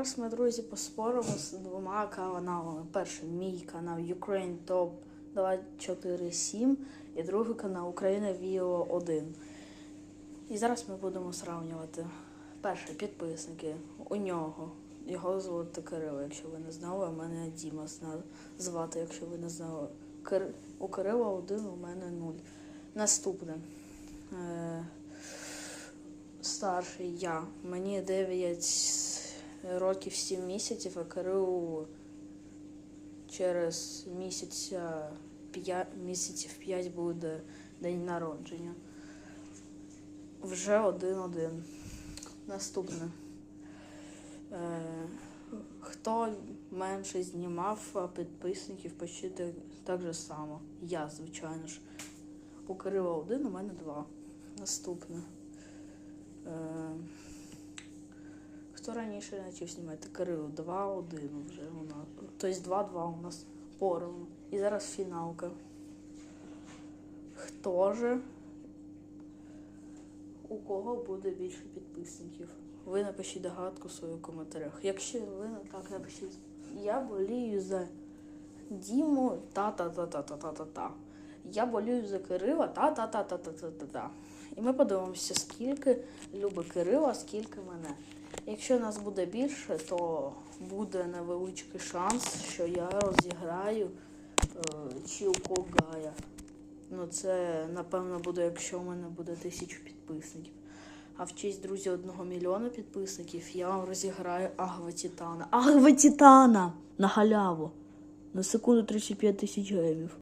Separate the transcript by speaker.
Speaker 1: зараз ми, друзі, поспоримо з двома каналами. Перший мій канал Ukraine Top 247 і другий канал Україна Віо 1. І зараз ми будемо сравнювати. Перше, підписники. У нього. Його звати Кирило, якщо ви не знали, а мене Діма звати, якщо ви не знали. Кир... У Кирила один, у мене нуль. Наступне. Е... Старший я. Мені 9 років 7 місяців, а Кирилу через місяця 5, місяців 5 буде день народження. Вже один-один. Наступне. Е, хто менше знімав, підписників почти так же само. Я, звичайно ж. У Кирила один, у мене два. Наступне. Хто раніше почав знімати? Кирило 2-1 вже у нас. Тобто 2-2 у нас поровну. І зараз фіналка. Хто же? У кого буде більше підписників? Ви напишіть догадку в своїх коментарях. Якщо ви так напишіть, я болію за Діму та-та-та-та-та-та-та. Я болію за Кирила та-та-та-та-та-та-та. І ми подивимося, скільки любить Кирила, скільки мене. Якщо нас буде більше, то буде невеличкий шанс, що я розіграю е, Чілко Гая. Ну, це напевно буде, якщо у мене буде тисячу підписників. А в честь, друзі, одного мільйона підписників я вам розіграю Агва Титана. Агва Титана! На халяву. На секунду 35 тисяч гривень.